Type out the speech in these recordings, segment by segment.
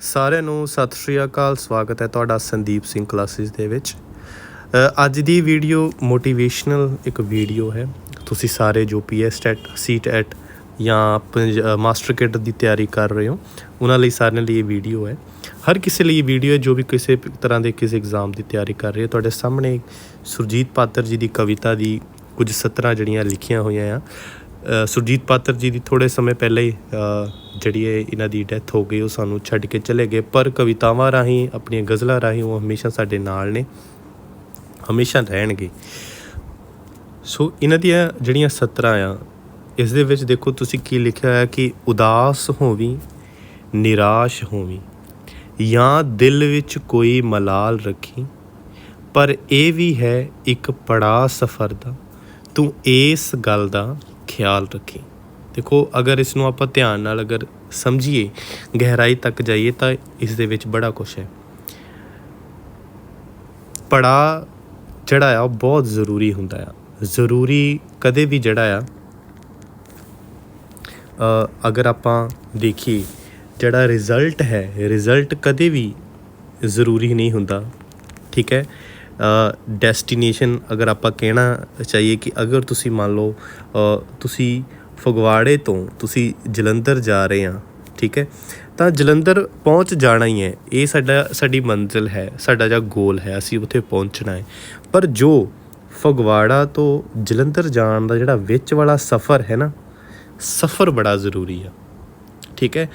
ਸਾਰਿਆਂ ਨੂੰ ਸਤਿ ਸ਼੍ਰੀ ਅਕਾਲ, ਸਵਾਗਤ ਹੈ ਤੁਹਾਡਾ ਸੰਦੀਪ ਸਿੰਘ ਕਲਾਸਿਸ ਦੇ ਵਿੱਚ। ਅੱਜ ਦੀ ਵੀਡੀਓ ਮੋਟੀਵੇਸ਼ਨਲ ਇੱਕ ਵੀਡੀਓ ਹੈ। ਤੁਸੀਂ ਸਾਰੇ ਜੋ ਪੀਐਸ ਟੈਟ ਸੀ ਐਟ ਜਾਂ ਪੰਜ- ਮਾਸਟਰ ਕੈਡਰ ਦੀ ਤਿਆਰੀ ਕਰ ਰਹੇ ਹੋ, ਉਹਨਾਂ ਲਈ ਸਾਰਿਆਂ ਲਈ ਇਹ ਵੀਡੀਓ ਹੈ। ਹਰ ਕਿਸੇ ਲਈ ਵੀਡੀਓ ਹੈ ਜੋ ਵੀ ਕਿਸੇ ਤਰ੍ਹਾਂ ਦੇ ਕਿਸੇ ਐਗਜ਼ਾਮ ਦੀ ਤਿਆਰੀ ਕਰ ਰਹੇ ਹੋ। ਤੁਹਾਡੇ ਸਾਹਮਣੇ ਸੁਰਜੀਤ ਪਾਤਰ ਜੀ ਦੀ ਕਵਿਤਾ ਦੀ ਕੁਝ ਸਤਰਾਂ ਜਿਹੜੀਆਂ ਲਿਖੀਆਂ ਹੋਈਆਂ ਆ। ਸੁਰਜੀਤ ਪਾਤਰ ਜੀ ਦੀ ਥੋੜੇ ਸਮੇਂ ਪਹਿਲੇ ਹੀ ਜਿਹੜੀ ਇਹਨਾਂ ਦੀ ਡੈਥ ਹੋ ਗਈ, ਉਹ ਸਾਨੂੰ ਛੱਡ ਕੇ ਚਲੇ ਗਏ। ਪਰ ਕਵਿਤਾਵਾਂ ਰਾਹੀਂ, ਆਪਣੀਆਂ ਗਜ਼ਲਾਂ ਰਾਹੀਂ ਉਹ ਹਮੇਸ਼ਾ ਸਾਡੇ ਨਾਲ ਨੇ, ਹਮੇਸ਼ਾ ਰਹਿਣਗੇ। ਸੋ ਇਹਨਾਂ ਦੀਆਂ ਜਿਹੜੀਆਂ ਸਤਰਾਂ ਆ, ਇਸ ਦੇ ਵਿੱਚ ਦੇਖੋ ਤੁਸੀਂ ਕੀ ਲਿਖਿਆ ਹੈ ਕਿ ਉਦਾਸ ਹੋਵੀ, ਨਿਰਾਸ਼ ਹੋਵੀ, ਜਾਂ ਦਿਲ ਵਿੱਚ ਕੋਈ ਮਲਾਲ ਰੱਖੀ, ਪਰ ਇਹ ਵੀ ਹੈ ਇੱਕ ਪੜਾ ਸਫਰ ਦਾ, ਤੂੰ ਇਸ ਗੱਲ ਦਾ ਖਿਆਲ ਰੱਖੀ। ਦੇਖੋ, ਅਗਰ ਇਸ ਨੂੰ ਆਪਾਂ ਧਿਆਨ ਨਾਲ ਅਗਰ ਸਮਝੀਏ, ਗਹਿਰਾਈ ਤੱਕ ਜਾਈਏ, ਤਾਂ ਇਸ ਦੇ ਵਿੱਚ ਬੜਾ ਕੁਝ ਹੈ। ਪੜਾ ਜਿਹੜਾ ਆ ਉਹ ਬਹੁਤ ਜ਼ਰੂਰੀ ਹੁੰਦਾ ਆ। ਜ਼ਰੂਰੀ ਕਦੇ ਵੀ ਜਿਹੜਾ ਆ ਅਗਰ ਆਪਾਂ ਦੇਖੀਏ, ਜਿਹੜਾ ਰਿਜ਼ਲਟ ਹੈ, ਰਿਜ਼ਲਟ ਕਦੇ ਵੀ ਜ਼ਰੂਰੀ ਨਹੀਂ ਹੁੰਦਾ। ਠੀਕ ਹੈ? ਡੈਸਟੀਨੇਸ਼ਨ ਅਗਰ ਆਪਾਂ ਕਹਿਣਾ ਚਾਹੀਏ ਕਿ ਅਗਰ ਤੁਸੀਂ ਮੰਨ ਲਓ ਤੁਸੀਂ ਫਗਵਾੜੇ ਤੋਂ ਤੁਸੀਂ ਜਲੰਧਰ ਜਾ ਰਹੇ ਆ ਠੀਕ ਹੈ, ਤਾਂ ਜਲੰਧਰ ਪਹੁੰਚ ਜਾਣਾ ਹੀ ਹੈ। ਇਹ ਸਾਡਾ, ਸਾਡੀ ਮੰਜ਼ਿਲ ਹੈ, ਸਾਡਾ ਜਿਹੜਾ ਗੋਲ ਹੈ, ਅਸੀਂ ਉੱਥੇ ਪਹੁੰਚਣਾ ਹੈ। ਪਰ ਜੋ ਫਗਵਾੜਾ ਤੋਂ ਜਲੰਧਰ ਜਾਣ ਦਾ ਜਿਹੜਾ ਵਿੱਚ ਵਾਲਾ ਸਫ਼ਰ ਹੈ ਨਾ, ਸਫ਼ਰ ਬੜਾ ਜ਼ਰੂਰੀ ਆ, ਠੀਕ ਹੈ।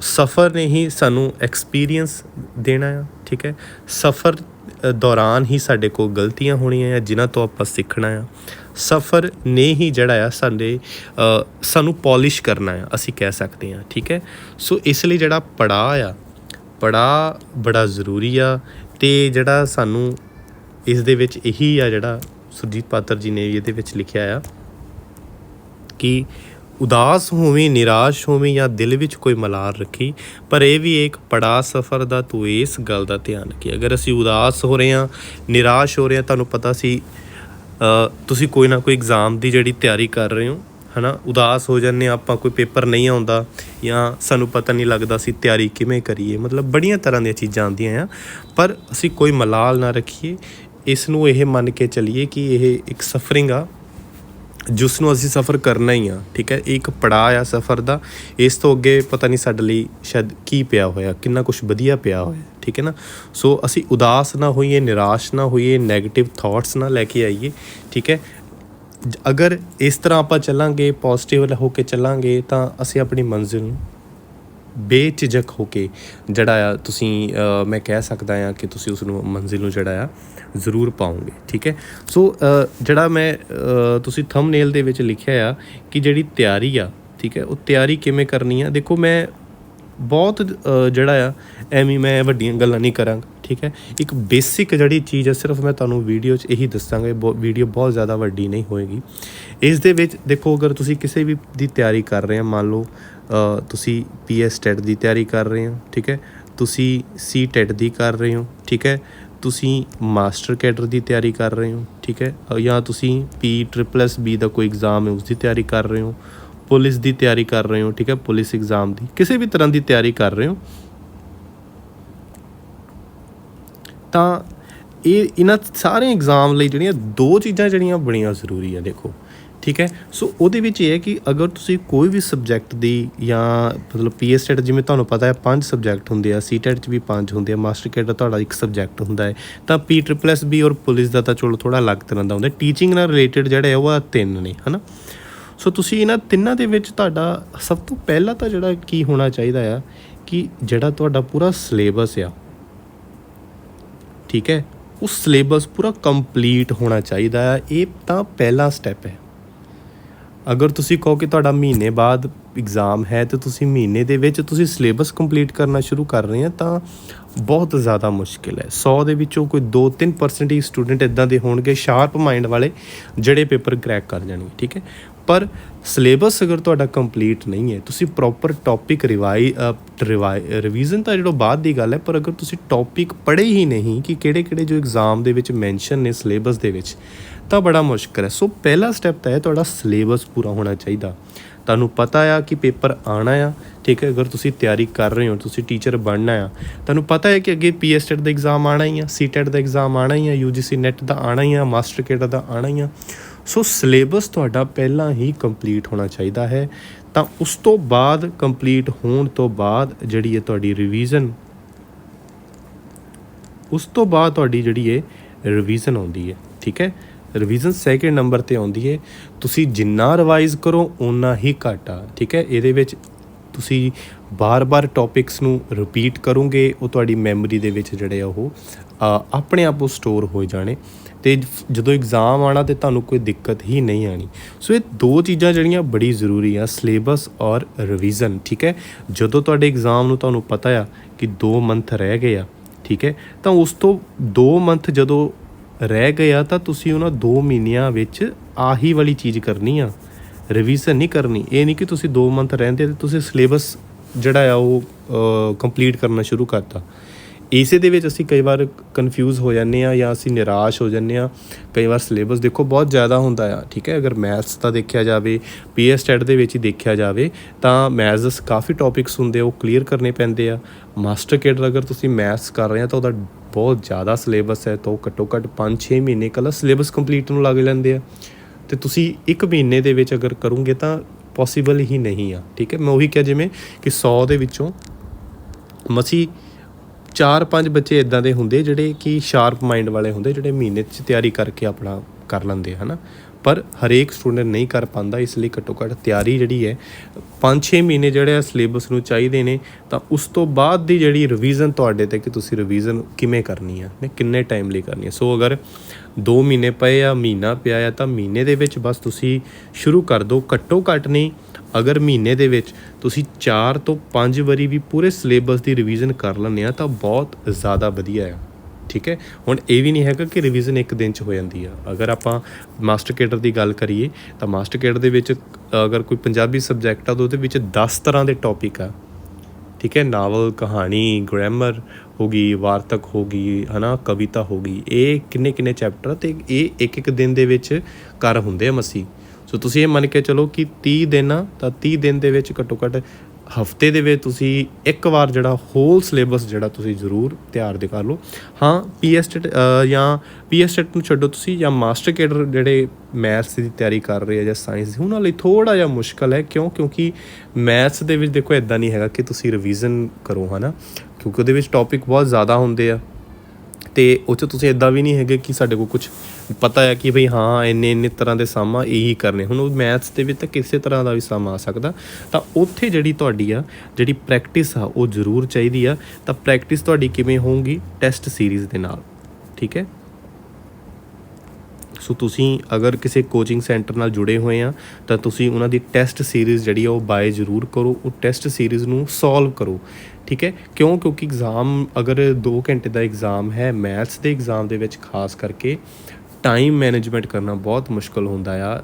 ਸਫ਼ਰ ਨੇ ਹੀ ਸਾਨੂੰ ਐਕਸਪੀਰੀਅੰਸ ਦੇਣਾ ਆ, ਠੀਕ ਹੈ। ਸਫ਼ਰ ਦੌਰਾਨ ਹੀ ਸਾਡੇ ਕੋਲ ਗਲਤੀਆਂ ਹੋਣੀਆਂ ਆ, ਜਿਨ੍ਹਾਂ ਤੋਂ ਆਪਾਂ ਸਿੱਖਣਾ ਆ। ਸਫ਼ਰ ਨੇ ਹੀ ਜਿਹੜਾ ਆ, ਸਾਡੇ ਸਾਨੂੰ ਪਾਲਿਸ਼ ਕਰਨਾ ਆ, ਅਸੀਂ ਕਹਿ ਸਕਦੇ ਆ ਠੀਕ ਹੈ? ਸੋ ਇਸ ਲਈ ਜਿਹੜਾ ਪੜਾਅ ਆ, ਪੜਾਅ ਬੜਾ ਜ਼ਰੂਰੀ ਆ ਤੇ ਜਿਹੜਾ ਸਾਨੂੰ ਇਸ ਦੇ ਵਿੱਚ ਇਹੀ ਆ ਜਿਹੜਾ ਸੁਰਜੀਤ ਪਾਤਰ ਜੀ ਨੇ ਵੀ ਇਹਦੇ ਵਿੱਚ ਲਿਖਿਆ ਆ ਕਿ ਉਦਾਸ ਹੋਵੇਂ, ਨਿਰਾਸ਼ ਹੋਵੇਂ ਜਾਂ ਦਿਲ ਵਿੱਚ ਕੋਈ ਮਲਾਰ ਰੱਖੀ, ਪਰ ਇਹ ਵੀ ਇੱਕ ਪੜਾ ਸਫਰ ਦਾ ਤੂੰ ਇਸ ਗੱਲ ਦਾ ਧਿਆਨ ਰੱਖੀ। ਅਗਰ ਅਸੀਂ ਉਦਾਸ ਹੋ ਰਹੇ ਹਾਂ, ਨਿਰਾਸ਼ ਹੋ ਰਹੇ ਹਾਂ, ਤੁਹਾਨੂੰ ਪਤਾ ਸੀ ਤੁਸੀਂ ਕੋਈ ਨਾ ਕੋਈ ਐਗਜ਼ਾਮ ਦੀ ਜਿਹੜੀ ਤਿਆਰੀ ਕਰ ਰਹੇ ਹੋ, ਹਨਾ? ਉਦਾਸ ਹੋ ਜਾਂਦੇ ਹਾਂ, ਆਪਾਂ ਕੋਈ ਪੇਪਰ ਨਹੀਂ ਆਉਂਦਾ ਜਾਂ ਸਾਨੂੰ ਪਤਾ ਨਹੀਂ ਲੱਗਦਾ ਸੀ ਤਿਆਰੀ ਕਿਵੇਂ ਕਰੀਏ। ਮਤਲਬ ਬੜੀਆਂ ਤਰ੍ਹਾਂ ਦੀਆਂ ਚੀਜ਼ਾਂ ਆਉਂਦੀਆਂ ਆ, ਪਰ ਅਸੀਂ ਕੋਈ ਮਲਾਲ ਨਾ ਰੱਖੀਏ। ਇਸ ਨੂੰ ਇਹ ਮੰਨ ਕੇ ਚੱਲੀਏ ਕਿ ਇਹ ਇੱਕ ਸਫਰਿੰਗ ਆ। ਜਿਸ ਨੂੰ ਅਸੀਂ ਸਫ਼ਰ ਕਰਨਾ ਹੀ ਆ, ਠੀਕ ਹੈ? ਇਹ ਇੱਕ ਪੜਾਅ ਆ ਸਫ਼ਰ ਦਾ। ਇਸ ਤੋਂ ਅੱਗੇ ਪਤਾ ਨਹੀਂ ਸਾਡੇ ਲਈ ਸ਼ਾਇਦ ਕੀ ਪਿਆ ਹੋਇਆ, ਕਿੰਨਾ ਕੁਝ ਵਧੀਆ ਪਿਆ ਹੋਇਆ, ਠੀਕ ਹੈ ਨਾ? ਸੋ ਅਸੀਂ ਉਦਾਸ ਨਾ ਹੋਈਏ, ਨਿਰਾਸ਼ ਨਾ ਹੋਈਏ 네ਗੇਟਿਵ ਥਾਟਸ ਨਾ ਲੈ ਕੇ ਆਈਏ, ਠੀਕ ਹੈ? ਅਗਰ ਇਸ ਤਰ੍ਹਾਂ ਆਪਾਂ ਚੱਲਾਂਗੇ ਪੋਜ਼ਿਟਿਵ ਹੋ ਕੇ ਚੱਲਾਂਗੇ, ਤਾਂ ਅਸੀਂ ਆਪਣੀ ਮੰਜ਼ਿਲ ਨੂੰ ਬੇਚਿਜਕ ਹੋ ਕੇ ਜਿਹੜਾ ਆ ਤੁਸੀਂ ਮੈਂ ਕਹਿ ਸਕਦਾ ਆ ਕਿ ਤੁਸੀਂ ਉਸ ਨੂੰ ਮੰਜ਼ਿਲ ਨੂੰ ਜਿਹੜਾ ਆ ਜ਼ਰੂਰ ਪਾਉਂਗੇ ਠੀਕ ਹੈ? ਸੋ ਜਿਹੜਾ ਮੈਂ ਤੁਸੀਂ ਥੰਬਨੇਲ ਦੇ ਵਿੱਚ ਲਿਖਿਆ ਆ ਕਿ ਜਿਹੜੀ ਤਿਆਰੀ ਆ, ਠੀਕ ਹੈ, ਉਹ ਤਿਆਰੀ ਕਿਵੇਂ ਕਰਨੀ ਆ, ਦੇਖੋ ਮੈਂ ਬਹੁਤ ਜਿਹੜਾ ਆ, ਐਵੇਂ ਮੈਂ ਵੱਡੀਆਂ ਗੱਲਾਂ ਨਹੀਂ ਕਰਾਂਗਾ, ਠੀਕ ਹੈ? ਇੱਕ ਬੇਸਿਕ ਜਿਹੜੀ ਚੀਜ਼ ਹੈ ਸਿਰਫ ਮੈਂ ਤੁਹਾਨੂੰ ਵੀਡੀਓ 'ਚ ਇਹੀ ਦੱਸਾਂਗਾ ਵੀਡੀਓ ਬਹੁਤ ਜ਼ਿਆਦਾ ਵੱਡੀ ਨਹੀਂ ਹੋਏਗੀ। ਇਸ ਦੇ ਵਿੱਚ ਦੇਖੋ, ਅਗਰ ਤੁਸੀਂ ਕਿਸੇ ਵੀ ਦੀ ਤਿਆਰੀ ਕਰ ਰਹੇ ਹੋ ਮੰਨ ਲਓ ਤੁਸੀਂ ਪੀਐਸ ਟੈਟ ਦੀ ਤਿਆਰੀ ਕਰ ਰਹੇ ਹੋ, ਠੀਕ ਹੈ? ਤੁਸੀਂ ਸੀ ਟੈਟ ਦੀ ਕਰ ਰਹੇ ਹੋ, ਠੀਕ ਹੈ? ਤੁਸੀਂ ਮਾਸਟਰ ਕੈਡਰ ਦੀ ਤਿਆਰੀ ਕਰ ਰਹੇ ਹੋ, ਠੀਕ ਹੈ? ਜਾਂ ਤੁਸੀਂ ਪੀ ਟ੍ਰਿਪਲ ਐਸ ਬੀ ਦਾ ਕੋਈ ਐਗਜ਼ਾਮ ਹੈ, ਉਸ ਦੀ ਤਿਆਰੀ ਕਰ ਰਹੇ ਹੋ, ਪੁਲਿਸ ਦੀ ਤਿਆਰੀ ਕਰ ਰਹੇ ਹੋ, ਠੀਕ ਹੈ? ਪੁਲਿਸ ਐਗਜ਼ਾਮ ਦੀ, ਕਿਸੇ ਵੀ ਤਰ੍ਹਾਂ ਦੀ ਤਿਆਰੀ ਕਰ ਰਹੇ ਹੋ। ਤਾਂ ਇਹ, ਇਹਨਾਂ ਸਾਰੇ ਐਗਜ਼ਾਮ ਲਈ ਜਿਹੜੀਆਂ ਦੋ ਚੀਜ਼ਾਂ ਜਿਹੜੀਆਂ ਬੜੀਆਂ ਜ਼ਰੂਰੀ ਆ, ਦੇਖੋ। ਠੀਕ ਹੈ? ਸੋ ਉਹਦੇ ਵਿੱਚ ਇਹ ਹੈ ਕਿ ਅਗਰ ਤੁਸੀਂ ਕੋਈ ਵੀ ਸਬਜੈਕਟ ਦੀ ਜਾਂ ਮਤਲਬ ਪੀਐਸ ਟੈਟ ਜਿਵੇਂ ਤੁਹਾਨੂੰ ਪਤਾ ਹੈ, ਪੰਜ ਸਬਜੈਕਟ ਹੁੰਦੇ ਆ ਸੀ ਟੈਟ 'ਚ ਵੀ ਪੰਜ ਹੁੰਦੇ ਆ ਮਾਸਟਰ ਕੈਡਰ ਤੁਹਾਡਾ ਇੱਕ ਸਬਜੈਕਟ ਹੁੰਦਾ ਹੈ। ਤਾਂ ਪੀ ਟ੍ਰਿਪਲ ਐਸ ਬੀ ਔਰ ਪੁਲਿਸ ਦਾ ਤਾਂ ਚਲੋ ਥੋੜਾ ਅਲੱਗ ਤਰ੍ਹਾਂ ਦਾ ਹੁੰਦਾ ਟੀਚਿੰਗ ਨਾਲ ਰਿਲੇਟਡ ਜਿਹੜੇ ਆ, ਉਹ ਆ ਤਿੰਨ ਨੇ, ਹਨਾ? ਸੋ ਤੁਸੀਂ ਇਹਨਾਂ ਤਿੰਨਾਂ ਦੇ ਵਿੱਚ ਤੁਹਾਡਾ ਸਭ ਤੋਂ ਪਹਿਲਾਂ ਤਾਂ ਜਿਹੜਾ ਕੀ ਹੋਣਾ ਚਾਹੀਦਾ ਆ, ਕਿ ਜਿਹੜਾ ਤੁਹਾਡਾ ਪੂਰਾ ਸਿਲੇਬਸ ਆ, ਠੀਕ ਹੈ? ਉਹ ਸਿਲੇਬਸ ਪੂਰਾ ਕੰਪਲੀਟ ਹੋਣਾ ਚਾਹੀਦਾ ਹੈ ਇਹ ਤਾਂ ਪਹਿਲਾ ਸਟੈਪ ਹੈ। ਅਗਰ ਤੁਸੀਂ ਕਹੋ ਕਿ ਤੁਹਾਡਾ ਮਹੀਨੇ ਬਾਅਦ ਐਗਜ਼ਾਮ ਹੈ ਤੇ ਤੁਸੀਂ ਮਹੀਨੇ ਦੇ ਵਿੱਚ ਤੁਸੀਂ ਸਿਲੇਬਸ ਕੰਪਲੀਟ ਕਰਨਾ ਸ਼ੁਰੂ ਕਰ ਰਹੇ ਆ, ਤਾਂ ਬਹੁਤ ਜ਼ਿਆਦਾ ਮੁਸ਼ਕਿਲ ਹੈ। 100 ਦੇ ਵਿੱਚੋਂ ਕੋਈ 2-3% ਹੀ ਸਟੂਡੈਂਟ ਇਦਾਂ ਦੇ ਹੋਣਗੇ ਸ਼ਾਰਪ ਮਾਈਂਡ ਵਾਲੇ, ਜਿਹੜੇ ਪੇਪਰ ਕ੍ਰੈਕ ਕਰ ਜਾਣਗੇ, ਠੀਕ ਹੈ? ਪਰ ਸਿਲੇਬਸ ਅਗਰ ਤੁਹਾਡਾ ਕੰਪਲੀਟ ਨਹੀਂ ਹੈ, ਤੁਸੀਂ ਪ੍ਰੋਪਰ ਟੌਪਿਕ ਰਿਵਾਈ ਰਿਵੀਜ਼ਨ ਤਾਂ ਜਿਹੜਾ ਬਾਅਦ ਦੀ ਗੱਲ ਹੈ, ਪਰ ਅਗਰ ਤੁਸੀਂ ਟੌਪਿਕ ਪੜ੍ਹੇ ਹੀ ਨਹੀਂ ਕਿ ਕਿਹੜੇ ਕਿਹੜੇ ਜੋ ਐਗਜ਼ਾਮ ਦੇ ਵਿੱਚ ਮੈਂਸ਼ਨ ਨੇ ਸਿਲੇਬਸ ਦੇ ਵਿੱਚ, ਤਾਂ ਬੜਾ ਮੁਸ਼ਕਲ ਹੈ। ਸੋ ਪਹਿਲਾ ਸਟੈਪ ਤਾਂ ਹੈ ਤੁਹਾਡਾ ਸਿਲੇਬਸ ਪੂਰਾ ਹੋਣਾ ਚਾਹੀਦਾ। ਤੁਹਾਨੂੰ ਪਤਾ ਆ ਕਿ ਪੇਪਰ ਆਣਾ ਆ, ਠੀਕ ਹੈ? ਅਗਰ ਤੁਸੀਂ ਤਿਆਰੀ ਕਰ ਰਹੇ ਹੋ, ਤੁਸੀਂ ਟੀਚਰ ਬਣਨਾ ਆ, ਤੁਹਾਨੂੰ ਪਤਾ ਹੈ ਕਿ ਅੱਗੇ ਪੀਐਸਟੈਟ ਦਾ ਐਗਜ਼ਾਮ ਆਣਾ ਹੀ ਆ ਸੀਟੈਟ ਦਾ ਐਗਜ਼ਾਮ ਆਣਾ ਹੀ ਆ ਯੂਜੀਸੀ ਨੈਟ ਦਾ ਆਣਾ ਹੀ ਆ ਮਾਸਟਰ ਕੇਡਰ ਦਾ ਆਣਾ ਹੀ ਆ। ਸੋ ਸਿਲੇਬਸ ਤੁਹਾਡਾ ਪਹਿਲਾਂ ਹੀ ਕੰਪਲੀਟ ਹੋਣਾ ਚਾਹੀਦਾ ਹੈ। ਤਾਂ ਉਸ ਤੋਂ ਬਾਅਦ ਕੰਪਲੀਟ ਹੋਣ ਤੋਂ ਬਾਅਦ ਜਿਹੜੀ ਹੈ ਤੁਹਾਡੀ ਰਿਵੀਜ਼ਨ ਉਸ ਤੋਂ ਬਾਅਦ ਤੁਹਾਡੀ ਜਿਹੜੀ ਹੈ ਰਿਵੀਜ਼ਨ ਆਉਂਦੀ ਹੈ, ਠੀਕ ਹੈ? ਰਿਵੀਜ਼ਨ ਸੈਕਿੰਡ ਨੰਬਰ ਤੇ ਆਉਂਦੀ ਹੈ। ਤੁਸੀਂ ਜਿੰਨਾ ਰਿਵਾਈਜ਼ ਕਰੋ, ਓਨਾ ਹੀ ਘੱਟ ਆ ਠੀਕ ਹੈ? ਇਹਦੇ ਵਿੱਚ ਤੁਸੀਂ ਬਾਰ-ਬਾਰ ਟੌਪਿਕਸ ਨੂੰ ਰਿਪੀਟ ਕਰੋਗੇ, ਉਹ ਤੁਹਾਡੀ ਮੈਮਰੀ ਦੇ ਵਿੱਚ ਜਿਹੜੇ ਆ ਉਹ ਆਪਣੇ ਆਪ ਉਹ ਸਟੋਰ ਹੋ ਜਾਣੇ। ਤੇ ਜਦੋਂ ਐਗਜ਼ਾਮ ਆਣਾ ਤੇ ਤੁਹਾਨੂੰ ਕੋਈ ਦਿੱਕਤ ਹੀ ਨਹੀਂ ਆਣੀ ਸੋ ਇਹ ਦੋ ਚੀਜ਼ਾਂ ਜਿਹੜੀਆਂ ਬੜੀ ਜ਼ਰੂਰੀ ਆ ਸਿਲੇਬਸ ਔਰ ਰਿਵੀਜ਼ਨ ਠੀਕ ਹੈ? ਜਦੋਂ ਤੁਹਾਡੇ ਐਗਜ਼ਾਮ ਨੂੰ ਤੁਹਾਨੂੰ ਪਤਾ ਆ ਕਿ 2 ਮੰਥ ਰਹਿ ਗਏ ਆ, ਠੀਕ ਹੈ? ਤਾਂ ਉਸ ਤੋਂ 2 ਮੰਥ ਜਦੋਂ ਰਹਿ ਗਏ ਆ, ਤਾਂ ਤੁਸੀਂ ਉਹਨਾਂ 2 ਮਹੀਨਿਆਂ ਵਿੱਚ ਆਹੀ ਵਾਲੀ ਚੀਜ਼ ਕਰਨੀ ਆ। ਰਿਵੀਜ਼ਨ ਨਹੀਂ ਕਰਨੀ। ਇਹ ਨਹੀਂ ਕਿ ਤੁਸੀਂ 2 ਮੰਥ ਰਹਿੰਦੇ ਤੇ ਤੁਸੀਂ ਸਿਲੇਬਸ ਜਿਹੜਾ ਆ ਉਹ ਕੰਪਲੀਟ ਕਰਨਾ ਸ਼ੁਰੂ ਕਰਤਾ। ਇਸੇ ਦੇ ਵਿੱਚ ਅਸੀਂ ਕਈ ਵਾਰ ਕਨਫਿਊਜ਼ ਹੋ ਜਾਂਦੇ ਆ ਜਾਂ ਅਸੀਂ ਨਿਰਾਸ਼ ਹੋ ਜਾਂਦੇ ਆ ਕਈ ਵਾਰ ਸਿਲੇਬਸ ਦੇਖੋ ਬਹੁਤ ਜ਼ਿਆਦਾ ਹੁੰਦਾ ਆ, ਠੀਕ ਹੈ? ਅਗਰ ਮੈਥਸ ਦਾ ਦੇਖਿਆ ਜਾਵੇ ਪੀਐਸ ਟੈਟ ਦੇ ਵਿੱਚ ਹੀ ਦੇਖਿਆ ਜਾਵੇ, ਤਾਂ ਮੈਥਸ ਕਾਫੀ ਟੌਪਿਕਸ ਹੁੰਦੇ ਆ, ਉਹ ਕਲੀਅਰ ਕਰਨੇ ਪੈਂਦੇ ਆ। ਮਾਸਟਰ ਕੇਡਰ ਅਗਰ ਤੁਸੀਂ ਮੈਥਸ ਕਰ ਰਹੇ ਆ ਤਾਂ ਉਹਦਾ ਬਹੁਤ ਜ਼ਿਆਦਾ ਸਿਲੇਬਸ ਹੈ, ਤਾਂ ਉਹ ਘੱਟੋ ਘੱਟ 5-6 ਮਹੀਨੇ ਕੱਲਾ ਸਿਲੇਬਸ ਕੰਪਲੀਟ ਨੂੰ ਲੱਗ ਲੈਂਦੇ ਆ। ਤੇ ਤੁਸੀਂ ਇੱਕ ਮਹੀਨੇ ਦੇ ਵਿੱਚ ਅਗਰ ਕਰੋਗੇ ਤਾਂ ਪੋਸੀਬਲ ਹੀ ਨਹੀਂ ਆ, ਠੀਕ ਹੈ? ਮੈਂ ਉਹੀ ਕਿਹਾ ਜਿਵੇਂ ਕਿ 100 ਦੇ ਵਿੱਚੋਂ ਮਸੀ 4-5 ਬੱਚੇ ਇਦਾਂ ਦੇ ਹੁੰਦੇ ਜਿਹੜੇ ਕਿ ਸ਼ਾਰਪ ਮਾਈਂਡ ਵਾਲੇ ਹੁੰਦੇ ਜਿਹੜੇ ਮਹੀਨੇ 'ਚ ਤਿਆਰੀ ਕਰਕੇ ਆਪਣਾ ਕਰ ਲੈਂਦੇ ਹਨਾ? ਪਰ ਹਰੇਕ ਸਟੂਡੈਂਟ ਨਹੀਂ ਕਰ ਪਾਉਂਦਾ ਇਸ ਲਈ ਘੱਟੋ ਘੱਟ ਤਿਆਰੀ ਜਿਹੜੀ ਹੈ 5-6 ਮਹੀਨੇ ਜਿਹੜੇ ਆ ਸਿਲੇਬਸ ਨੂੰ ਚਾਹੀਦੇ ਨੇ, ਤਾਂ ਉਸ ਤੋਂ ਬਾਅਦ ਦੀ ਜਿਹੜੀ ਰਿਵੀਜ਼ਨ ਤੁਹਾਡੇ ਤੇ ਕਿ ਤੁਸੀਂ ਰਿਵੀਜ਼ਨ ਕਿਵੇਂ ਕਰਨੀ ਆ, ਨੇ ਕਿੰਨੇ ਟਾਈਮ ਲਈ ਕਰਨੀ ਹੈ ਸੋ ਅਗਰ 2 ਮਹੀਨੇ ਪਏ ਆ, ਮਹੀਨਾ ਪਿਆ ਆ, ਤਾਂ ਮਹੀਨੇ ਦੇ ਵਿੱਚ ਬਸ ਤੁਸੀਂ ਸ਼ੁਰੂ ਕਰ ਦਿਓ ਘੱਟੋ ਘੱਟ ਨਹੀਂ, ਅਗਰ ਮਹੀਨੇ ਦੇ ਵਿੱਚ ਤੁਸੀਂ 4 ਤੋਂ 5 ਵਾਰੀ ਵੀ ਪੂਰੇ ਸਿਲੇਬਸ ਦੀ ਰਿਵੀਜ਼ਨ ਕਰ ਲੈਂਦੇ ਆ, ਤਾਂ ਬਹੁਤ ਜ਼ਿਆਦਾ ਵਧੀਆ ਆ। ਠੀਕ ਹੈ? ਹੁਣ ਇਹ ਵੀ ਨਹੀਂ ਹੈਗਾ ਕਿ ਰਿਵੀਜ਼ਨ ਇੱਕ ਦਿਨ ਚ ਹੋ ਜਾਂਦੀ ਆ। ਅਗਰ ਆਪਾਂ ਮਾਸਟਰ ਕੇਡਰ ਦੀ ਗੱਲ ਕਰੀਏ, ਤਾਂ ਮਾਸਟਰ ਕੇਡਰ ਦੇ ਵਿੱਚ ਅਗਰ ਕੋਈ ਪੰਜਾਬੀ ਸਬਜੈਕਟ ਆ, ਤਾਂ ਉਹਦੇ ਵਿੱਚ 10 ਤਰ੍ਹਾਂ ਦੇ ਟੌਪਿਕ ਆ। ਠੀਕ ਹੈ? ਨਾਵਲ ਕਹਾਣੀ ਗ੍ਰਾਮਰ ਹੋ ਗਈ, ਵਾਰਤਕ ਹੋ ਗਈ, ਹਨਾ, ਕਵਿਤਾ ਹੋ ਗਈ, ਇਹ ਕਿੰਨੇ ਕਿੰਨੇ ਚੈਪਟਰ ਤੇ ਇਹ ਇੱਕ ਇੱਕ ਦਿਨ ਦੇ ਵਿੱਚ ਕਰ ਹੁੰਦੇ ਆ ਮਸੀ ਸੋ ਤੁਸੀਂ ਇਹ ਮੰਨ ਕੇ ਚਲੋ ਕਿ 30 ਦਿਨ ਆ, ਤਾਂ 30 ਦਿਨ ਦੇ ਵਿੱਚ ਘੱਟੋ ਘੱਟ ਹਫ਼ਤੇ ਦੇ ਵਿੱਚ ਤੁਸੀਂ ਇੱਕ ਵਾਰ ਜਿਹੜਾ ਹੋਲ ਸਿਲੇਬਸ ਜਿਹੜਾ ਤੁਸੀਂ ਜ਼ਰੂਰ ਤਿਆਰ ਦੇ ਕਰ ਲਓ। ਹਾਂ ਪੀਐਸਟੇਟ ਜਾਂ ਪੀਐਸਟੇਟ ਨੂੰ ਛੱਡੋ ਤੁਸੀਂ ਜਾਂ ਮਾਸਟਰ ਕੇਡਰ ਜਿਹੜੇ ਮੈਥਸ ਦੀ ਤਿਆਰੀ ਕਰ ਰਹੇ ਆ ਜਾਂ ਸਾਇੰਸ ਦੀ, ਉਹਨਾਂ ਲਈ ਥੋੜਾ ਜਿਹਾ ਮੁਸ਼ਕਲ ਹੈ। ਕਿਉਂ? ਕਿਉਂਕਿ ਮੈਥਸ ਦੇ ਵਿੱਚ ਦੇਖੋ ਇਦਾਂ ਨਹੀਂ ਹੈਗਾ ਕਿ ਤੁਸੀਂ ਰਿਵੀਜ਼ਨ ਕਰੋ, ਹਨਾ? ਕਿਉਂਕਿ ਉਹਦੇ ਵਿੱਚ ਟੌਪਿਕ ਬਹੁਤ ਜ਼ਿਆਦਾ ਹੁੰਦੇ ਆ। ਤੇ ਉਹ 'ਚ ਤੁਸੀਂ ਇਦਾਂ ਵੀ ਨਹੀਂ ਹੈਗੇ ਕਿ ਸਾਡੇ ਕੋਲ ਕੁਝ ਪਤਾ ਹੈ ਕਿ ਭਈ ਹਾਂ, ਇੰਨੇ ਇੰਨੇ ਤਰ੍ਹਾਂ ਦੇ ਸਮ ਆ ਇਹੀ ਕਰਨੇ। ਹੁਣ ਉਹ ਮੈਥਸ ਦੇ ਵਿੱਚ ਤਾਂ ਕਿਸੇ ਤਰ੍ਹਾਂ ਦਾ ਵੀ ਸਮ ਆ ਸਕਦਾ। ਤਾਂ ਉੱਥੇ ਜਿਹੜੀ ਤੁਹਾਡੀ ਆ, ਜਿਹੜੀ ਪ੍ਰੈਕਟਿਸ ਆ, ਉਹ ਜ਼ਰੂਰ ਚਾਹੀਦੀ ਆ। ਤਾਂ ਪ੍ਰੈਕਟਿਸ ਤੁਹਾਡੀ ਕਿਵੇਂ ਹੋਊਗੀ? ਟੈਸਟ ਸੀਰੀਜ਼ ਦੇ ਨਾਲ। ਠੀਕ ਹੈ? ਸੋ ਤੁਸੀਂ ਅਗਰ ਕਿਸੇ ਕੋਚਿੰਗ ਸੈਂਟਰ ਨਾਲ ਜੁੜੇ ਹੋਏ ਆ, ਤਾਂ ਤੁਸੀਂ ਉਹਨਾਂ ਦੀ ਟੈਸਟ ਸੀਰੀਜ਼ ਜਿਹੜੀ ਆ ਉਹ ਬਾਏ ਜ਼ਰੂਰ ਕਰੋ, ਉਹ ਟੈਸਟ ਸੀਰੀਜ਼ ਨੂੰ ਸੋਲਵ ਕਰੋ। ਠੀਕ ਹੈ? ਕਿਉਂ? ਕਿਉਂਕਿ ਐਗਜ਼ਾਮ ਅਗਰ 2 ਘੰਟੇ ਦਾ ਐਗਜ਼ਾਮ ਹੈ ਮੈਥਸ ਦੇ ਐਗਜ਼ਾਮ ਦੇ ਵਿੱਚ ਖਾਸ ਕਰਕੇ ਟਾਈਮ ਮੈਨੇਜਮੈਂਟ ਕਰਨਾ ਬਹੁਤ ਮੁਸ਼ਕਲ ਹੁੰਦਾ ਆ।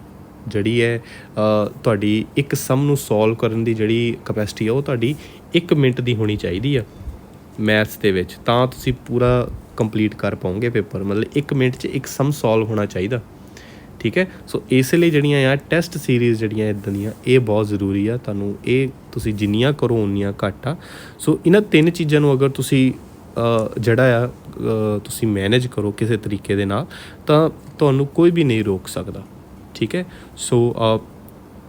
ਜਿਹੜੀ ਹੈ ਤੁਹਾਡੀ ਇੱਕ ਸਮ ਨੂੰ ਸੋਲਵ ਕਰਨ ਦੀ ਜਿਹੜੀ ਕਪੈਸਿਟੀ ਆ, ਉਹ ਤੁਹਾਡੀ 1 ਮਿੰਟ ਦੀ ਹੋਣੀ ਚਾਹੀਦੀ ਆ ਮੈਥਸ ਦੇ ਵਿੱਚ। ਤਾਂ ਤੁਸੀਂ ਪੂਰਾ ਕੰਪਲੀਟ ਕਰ ਪਾਉਂਗੇ ਪੇਪਰ ਮਤਲਬ 1 ਮਿੰਟ 'ਚ ਇੱਕ ਸਮ ਸੋਲਵ ਹੋਣਾ ਚਾਹੀਦਾ। ਠੀਕ ਹੈ? ਸੋ ਇਸ ਲਈ ਜਿਹੜੀਆਂ ਆ ਟੈਸਟ ਸੀਰੀਜ਼ ਜਿਹੜੀਆਂ ਇਦਾਂ ਦੀਆਂ, ਇਹ ਬਹੁਤ ਜ਼ਰੂਰੀ ਆ। ਤੁਹਾਨੂੰ ਇਹ ਤੁਸੀਂ ਜਿੰਨੀਆਂ ਕਰੋ, ਉਨੀਆਂ ਘੱਟ ਆ। ਸੋ ਇਹਨਾਂ ਤਿੰਨ ਚੀਜ਼ਾਂ ਨੂੰ ਅਗਰ ਤੁਸੀਂ ਜਿਹੜਾ ਆ ਤੁਸੀਂ ਮੈਨੇਜ ਕਰੋ ਕਿਸੇ ਤਰੀਕੇ ਦੇ ਨਾਲ, ਤਾਂ ਤੁਹਾਨੂੰ ਕੋਈ ਵੀ ਨਹੀਂ ਰੋਕ ਸਕਦਾ। ਠੀਕ ਹੈ? ਸੋ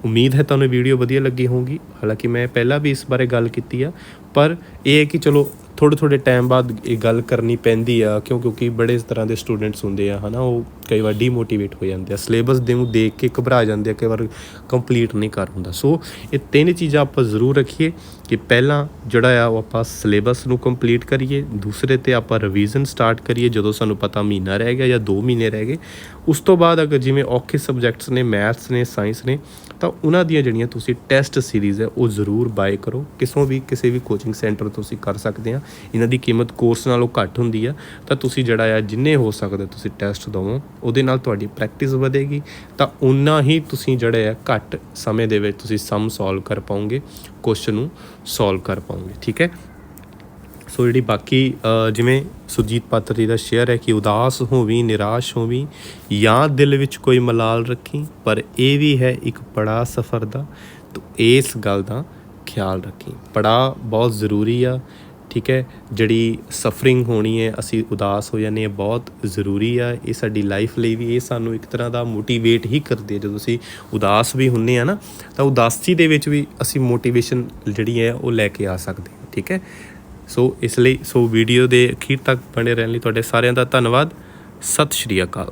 ਉਮੀਦ ਹੈ ਤੁਹਾਨੂੰ ਵੀਡੀਓ ਵਧੀਆ ਲੱਗੀ ਹੋਊਗੀ। ਹਾਲਾਂਕਿ ਮੈਂ ਪਹਿਲਾਂ ਵੀ ਇਸ ਬਾਰੇ ਗੱਲ ਕੀਤੀ ਆ। ਪਰ ਇਹ ਹੈ ਕਿ ਚਲੋ ਥੋੜੇ ਥੋੜੇ ਟਾਈਮ ਬਾਅਦ ਇਹ ਗੱਲ ਕਰਨੀ ਪੈਂਦੀ ਆ, ਕਿਉਂ? ਕਿਉਂਕਿ ਬੜੇ ਇਸ ਤਰ੍ਹਾਂ ਦੇ ਸਟੂਡੈਂਟਸ ਹੁੰਦੇ ਆ, ਹਨਾ? ਉਹ ਕਈ ਵਾਰ ਡੀਮੋਟੀਵੇਟ ਹੋ ਜਾਂਦੇ ਆ ਸਿਲੇਬਸ ਦੇ ਨੂੰ ਦੇਖ ਕੇ ਘਬਰਾ ਜਾਂਦੇ ਆ, ਕਈ ਵਾਰ ਕੰਪਲੀਟ ਨਹੀਂ ਕਰ ਹੁੰਦਾ। ਸੋ ਇਹ ਤਿੰਨ ਚੀਜ਼ਾਂ ਆਪਾਂ ਜ਼ਰੂਰ ਰੱਖੀਏ ਕਿ ਪਹਿਲਾਂ ਜਿਹੜਾ ਆ, ਉਹ ਆਪਾਂ ਸਿਲੇਬਸ ਨੂੰ ਕੰਪਲੀਟ ਕਰੀਏ, ਦੂਸਰੇ ਤੇ ਆਪਾਂ ਰਿਵੀਜ਼ਨ ਸਟਾਰਟ ਕਰੀਏ, ਜਦੋਂ ਸਾਨੂੰ ਪਤਾ ਮਹੀਨਾ ਰਹਿ ਗਿਆ ਜਾਂ 2 ਮਹੀਨੇ ਰਹਿ ਗਏ। ਉਸ ਤੋਂ ਬਾਅਦ ਅਗਰ ਜਿਵੇਂ ਔਖੇ ਸਬਜੈਕਟਸ ਨੇ ਮੈਥਸ ਨੇ ਸਾਇੰਸ ਨੇ, ਤਾਂ ਉਹਨਾਂ ਦੀਆਂ ਜਿਹੜੀਆਂ ਤੁਸੀਂ ਟੈਸਟ ਸੀਰੀਜ਼ ਹੈ, ਉਹ ਜ਼ਰੂਰ ਬਾਏ ਕਰੋ। ਕਿਸੋਂ ਵੀ, ਕਿਸੇ ਵੀ ਕੋਚਿੰਗ ਸੈਂਟਰ ਤੋਂ ਤੁਸੀਂ ਕਰ ਸਕਦੇ ਆ। ਇਹਨਾਂ ਦੀ ਕੀਮਤ ਕੋਰਸ ਨਾਲੋਂ ਘੱਟ ਹੁੰਦੀ ਆ, ਤਾਂ ਤੁਸੀਂ ਜਿਹੜਾ ਆ ਜਿੰਨੇ ਹੋ ਸਕਦੇ ਤੁਸੀਂ ਟੈਸਟ ਦਵੋ, ਉਹਦੇ ਨਾਲ ਤੁਹਾਡੀ ਪ੍ਰੈਕਟਿਸ ਵਧੇਗੀ, ਤਾਂ ਉਨਾ ਹੀ ਤੁਸੀਂ ਜਿਹੜੇ ਆ ਘੱਟ ਸਮੇਂ ਦੇ ਵਿੱਚ ਤੁਸੀਂ ਸਮ ਸੋਲਵ ਕਰ ਪਾਓਗੇ ਕੁਐਸਚਨ ਨੂੰ ਸੋਲਵ ਕਰ ਪਾਓਗੇ, ਠੀਕ ਹੈ? ਸੋ ਜਿਹੜੀ ਬਾਕੀ ਜਿਵੇਂ ਸੁਰਜੀਤ ਪਾਤਰ ਜੀ ਦਾ ਸ਼ੇਅਰ ਹੈ ਕਿ ਉਦਾਸ ਹੋਵੀਂ ਨਿਰਾਸ਼ ਹੋਵੀਂ ਜਾਂ ਦਿਲ ਵਿੱਚ ਕੋਈ ਮਲਾਲ ਰੱਖੀ, ਪਰ ਇਹ ਵੀ ਹੈ ਇੱਕ ਬੜਾ ਸਫ਼ਰ ਦਾ, ਤੂੰ ਇਸ ਗੱਲ ਦਾ ਖਿਆਲ ਰੱਖੀ। ਪੜਾ ਬਹੁਤ ਜ਼ਰੂਰੀ ਆ ਠੀਕ ਹੈ, ਜਿਹੜੀ ਸਫਰਿੰਗ ਹੋਣੀ ਹੈ, ਅਸੀਂ ਉਦਾਸ ਹੋ ਜਾਂਦੇ ਹਾਂ, ਬਹੁਤ ਜ਼ਰੂਰੀ ਆ। ਇਹ ਸਾਡੀ ਲਾਈਫ ਲਈ ਵੀ ਇਹ ਸਾਨੂੰ ਇੱਕ ਤਰ੍ਹਾਂ ਦਾ ਮੋਟੀਵੇਟ ਹੀ ਕਰਦੀ ਹੈ। ਜਦੋਂ ਅਸੀਂ ਉਦਾਸ ਵੀ ਹੁੰਨੇ ਆ ਨਾ, ਤਾਂ ਉਦਾਸੀ ਦੇ ਵਿੱਚ ਵੀ ਅਸੀਂ ਮੋਟੀਵੇਸ਼ਨ ਜਿਹੜੀ ਹੈ, ਉਹ ਲੈ ਕੇ ਆ ਸਕਦੇ ਠੀਕ ਹੈ। ਸੋ ਇਸ ਲਈ, ਸੋ ਵੀਡੀਓ ਦੇ ਅਖੀਰ ਤੱਕ ਬਣੇ ਰਹਿਣ ਲਈ ਤੁਹਾਡੇ ਸਾਰਿਆਂ ਦਾ ਧੰਨਵਾਦ। ਸਤਿ ਸ਼੍ਰੀ ਅਕਾਲ।